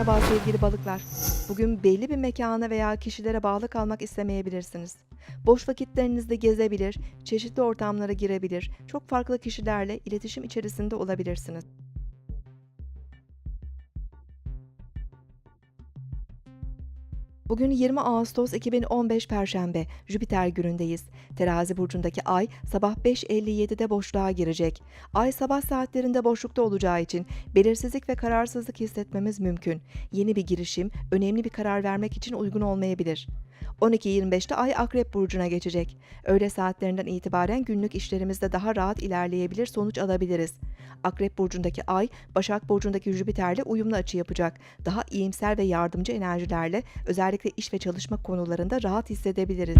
Merhaba sevgili balıklar. Bugün belli bir mekana veya kişilere bağlı kalmak istemeyebilirsiniz. Boş vakitlerinizde gezebilir, çeşitli ortamlara girebilir, çok farklı kişilerle iletişim içerisinde olabilirsiniz. Bugün 20 Ağustos 2015 Perşembe, Jüpiter günündeyiz. Terazi burcundaki ay sabah 5.57'de boşluğa girecek. Ay sabah saatlerinde boşlukta olacağı için belirsizlik ve kararsızlık hissetmemiz mümkün. Yeni bir girişim, önemli bir karar vermek için uygun olmayabilir. 12.25'te Ay Akrep Burcu'na geçecek. Öğle saatlerinden itibaren günlük işlerimizde daha rahat ilerleyebilir, sonuç alabiliriz. Akrep Burcu'ndaki Ay, Başak Burcu'ndaki Jüpiter'le uyumlu açı yapacak. Daha iyimser ve yardımcı enerjilerle özellikle iş ve çalışma konularında rahat hissedebiliriz.